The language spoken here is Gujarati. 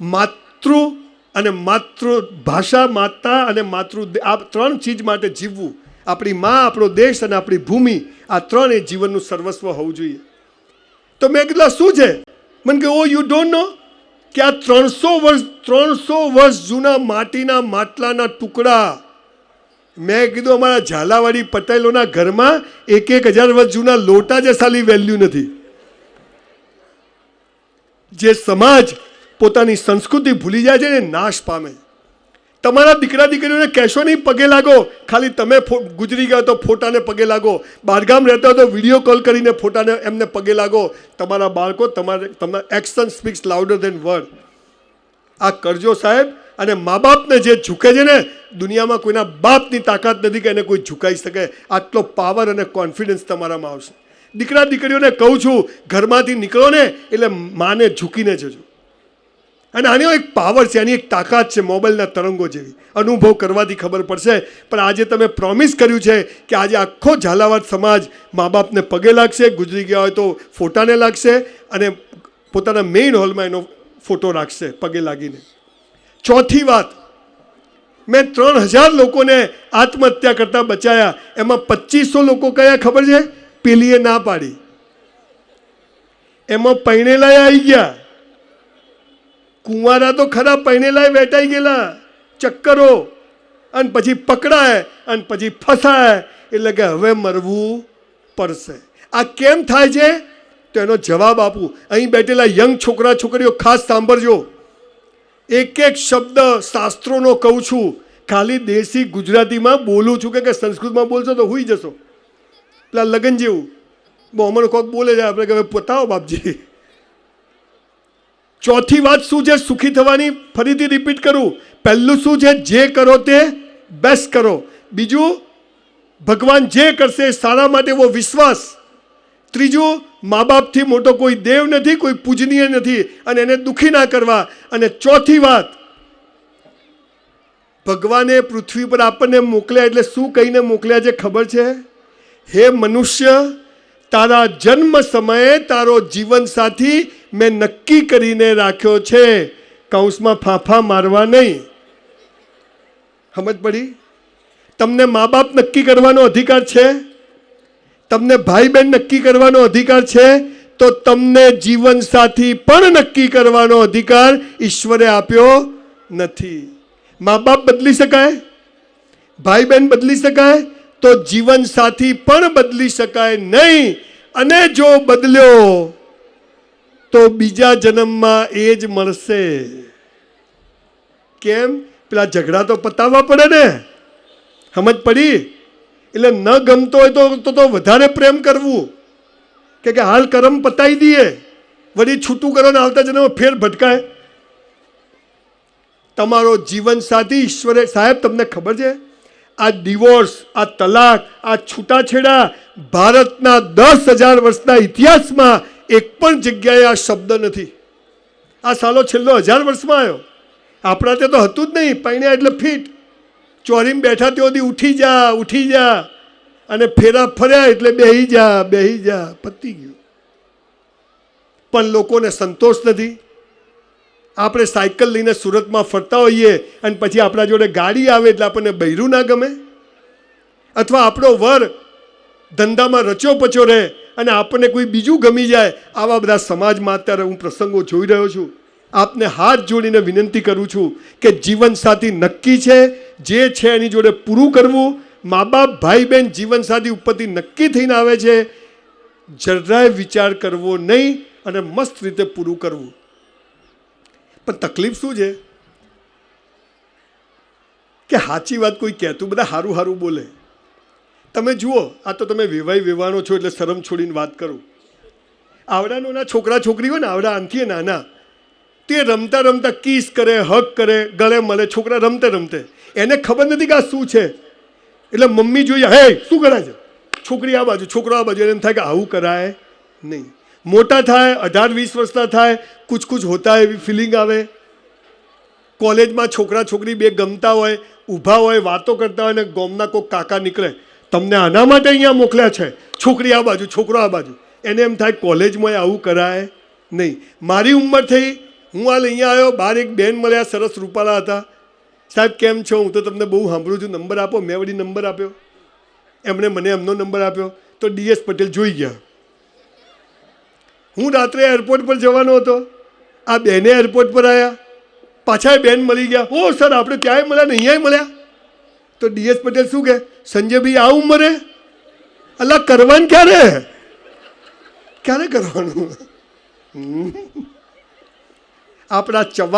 માતૃ અને માતૃ ભાષા માતા અને માતૃ આ ત્રણ ચીજ માટે જીવવું. આપણી મા, આપણો દેશ અને આપણી ભૂમિ, આ ત્રણ એ જીવનનું સર્વસ્વ હોવું જોઈએ. તો મેં કીધું શું છે? મને કે ઓ યુ ડોન્ટ નો કે આ ત્રણસો વર્ષ ત્રણસો વર્ષ જૂના માટીના માટલાના ટુકડા મેં કીધું અમારા ઝાલાવાડી પટેલોના ઘરમાં એક એક હજાર વર્ષ જૂના લોટા જે સાલી વેલ્યુ નથી. જે સમાજ પોતાની સંસ્કૃતિ ભૂલી જાય છે ને નાશ પામે તમારા દીકરા દીકરીઓને કહેશો નહીં, પગે લાગો. ખાલી તમે ગુજરી ગયા તો ફોટાને પગે લાગો. બહારગામ રહેતા તો વીડિયો કોલ કરીને ફોટાને એમને પગે લાગો. તમારા બાળકો તમારે તમારા action speaks louder than word. આ કરજો સાહેબ, અને મા બાપને જે ઝૂકે છે ને, દુનિયામાં કોઈના બાપની તાકાત નથી કે એને કોઈ ઝુકાઈ શકે. આટલો પાવર અને કોન્ફિડન્સ તમારામાં આવશે. દીકરા દીકરીઓને કહું છું, ઘરમાંથી નીકળો ને, એટલે માને ઝૂકીને જજો. અને આની એક પાવર છે, આની એક તાકાત છે મોબાઈલના તરંગો જેવી. અનુભવ કરવાથી ખબર પડશે. પણ આજે તમે પ્રોમિસ કર્યું છે કે આજે આખો ઝાલાવાડ સમાજ મા બાપને પગે લાગશે, ગુજરી ગયા હોય તો ફોટાને લાગશે અને પોતાના મેઇન હોલમાં એનો ફોટો રાખશે પગે લાગીને. ચોથી વાત, મેં ત્રણ હજાર લોકોને આત્મહત્યા કરતાં બચાયા. એમાં પચીસો લોકો કયા ખબર છે? પેલીએ ના પાડી. એમાં પૈણેલાએ આવી ગયા. કુંવારા તો ખરા પહેણેલાય વેટાઈ ગયેલા. ચક્કરો. અને પછી પકડાય અને પછી ફસાય. એટલે કે હવે મરવું પડશે. આ કેમ થાય છે? તો એનો જવાબ આપું. અહીં બેઠેલા યંગ છોકરા છોકરીઓ ખાસ સાંભળજો. એક એક શબ્દ શાસ્ત્રોનો કહું છું. ખાલી દેશી ગુજરાતીમાં બોલું છું કે સંસ્કૃતમાં બોલશો તો હોઈ જશો. પેલા લગ્ન જેવું. બહુ હમણાં કોક બોલે છે. આપણે કે હવે પોતાવો બાપજી. ચોથી વાત શું છે? સુખી થવાની ફરીથી રિપીટ કરું. પહેલું શું છે? જે કરો તે બેસ્ટ કરો. બીજું, ભગવાન જે કરશે સારા માટે એવો વિશ્વાસ. ત્રીજું મા બાપથી મોટો કોઈ દેવ નથી, કોઈ પૂજનીય નથી અને એને દુખી ના કરવા. અને ચોથી વાત, ભગવાને પૃથ્વી પર આપણને મોકલ્યા એટલે શું કહીને મોકલ્યા છે ખબર છે? હે મનુષ્ય, તારા જન્મ સમયે તારો જીવન સાથી મેં નક્કી કરીને રાખ્યો છે. કૌંસમાં ફાંફા મારવા નહીં. સમજ પડી? તમને મા બાપ નક્કી કરવાનો અધિકાર છે? તમને ભાઈ બહેન નક્કી કરવાનો અધિકાર છે? તો તમને જીવન સાથી પણ નક્કી કરવાનો અધિકાર ઈશ્વરે આપ્યો નથી. મા બાપ બદલી શકાય? ભાઈ બહેન બદલી શકાય? તો જીવન સાથી પણ બદલી શકાય નહીં. અને જો બદલ્યો તો બીજા જન્મમાં એ જ મળશે. કેમ? પેલા ઝઘડા તો પતાવવા પડે ને. સમજ પડી? એટલે ન ગમતો હોય તો તો વધારે પ્રેમ કરવું. કે કે હાલ કરમ પતાવી દઈએ. વળી છૂટું કરો ને આવતા જન્મ ફેર ભટકાય. તમારો જીવન સાથી ઈશ્વરે સાહેબ, તમને ખબર છે? આ ડિવોર્સ, આ તલાક, આ છૂટાછેડા ભારતના દસ હજાર વર્ષના ઇતિહાસમાં એક પણ જગ્યાએ આ શબ્દ નથી. આ સાલો છેલ્લો હજાર વર્ષમાં આવ્યો. આપણા ત્યાં તો હતું જ નહીં, પૈણ્યા એટલે ફીટ. ચોરીમાં બેઠા ત્યાંથી ઉઠી જા ઉઠી જા. અને ફેરા ફર્યા એટલે બેહી જા બેહી જા, પતી ગયું. પણ લોકોને સંતોષ નથી. આપણે સાયકલ લઈને સુરતમાં ફરતા હોઈએ અને પછી આપણા જોડે ગાડી આવે એટલે આપણને બૈરું ના ગમે. અથવા આપણો વર ધંધામાં રચ્યો પચ્યો રહે અને આપણને કોઈ બીજું ગમી જાય, આવા બધા સમાજમાં અત્યારે હું પ્રસંગો જોઈ રહ્યો છું. આપને હાથ જોડીને વિનંતી કરું છું કે જીવનસાથી નક્કી છે, જે છે એની જોડે પૂરું કરવું. મા બાપ ભાઈ બહેન જીવનસાથી ઉપરથી નક્કી થઈને આવે છે, જરાય વિચાર કરવો નહીં અને મસ્ત રીતે પૂરું કરવું. પણ તકલીફ શું છે? કે સાચી વાત કોઈ કહેતું, બધા સારું સારું બોલે. તમે જુઓ, આ તો તમે વિવાહ વિવાનો છો એટલે શરમ છોડીને વાત કરું. આવડા નાના છોકરા છોકરી હોય ને, આવડા આનથી નાના, તે રમતા રમતા કિસ કરે, હક કરે, ગળે મળે, છોકરા રમતે રમતે. એને ખબર નથી કે આ શું છે. એટલે મમ્મી જોઈએ, હે, શું કરે છે? છોકરી આ બાજુ, છોકરો આ બાજુ એમ થાય કે આવું કરાય નહીં. મોટા થાય, અઢાર, વીસ વર્ષના થાય, કુછ કુછ હોતા એવી ફિલિંગ આવે. કોલેજમાં છોકરા છોકરી બે ગમતા હોય, ઊભા હોય, વાતો કરતા હોય ને ગોમના કોઈક કાકા નીકળે તમને આના માટે અહીંયા મોકલ્યા છે? છોકરી આ બાજુ, છોકરો આ બાજુ. એને એમ થાય, કોલેજમાં આવું કરાય નહીં. મારી ઉંમર થઈ હું હાલ અહીંયા આવ્યો, બહાર એક બેન મળ્યા, સરસ રૂપાળા હતા. સાહેબ, કેમ છો? હું તો તમને બહુ સાંભળું છું. નંબર આપો. મેં વળી નંબર આપ્યો. એમણે મને એમનો નંબર આપ્યો. તો ડીએસ પટેલ જોઈ ગયા. હું રાત્રે એરપોર્ટ પર જવાનો હતો. આ બેને એરપોર્ટ પર આવ્યા પાછા બેન મળી ગયા. હો સર, આપણે ત્યાંય મળ્યા ને અહીંયાય મળ્યા? તો ડીએસ પટેલ શું કહે? સંજયભાઈ, આ ઉંમરે? અલા કરવાનું ક્યારે? ક્યારે કરવાનું? આપણા ચવા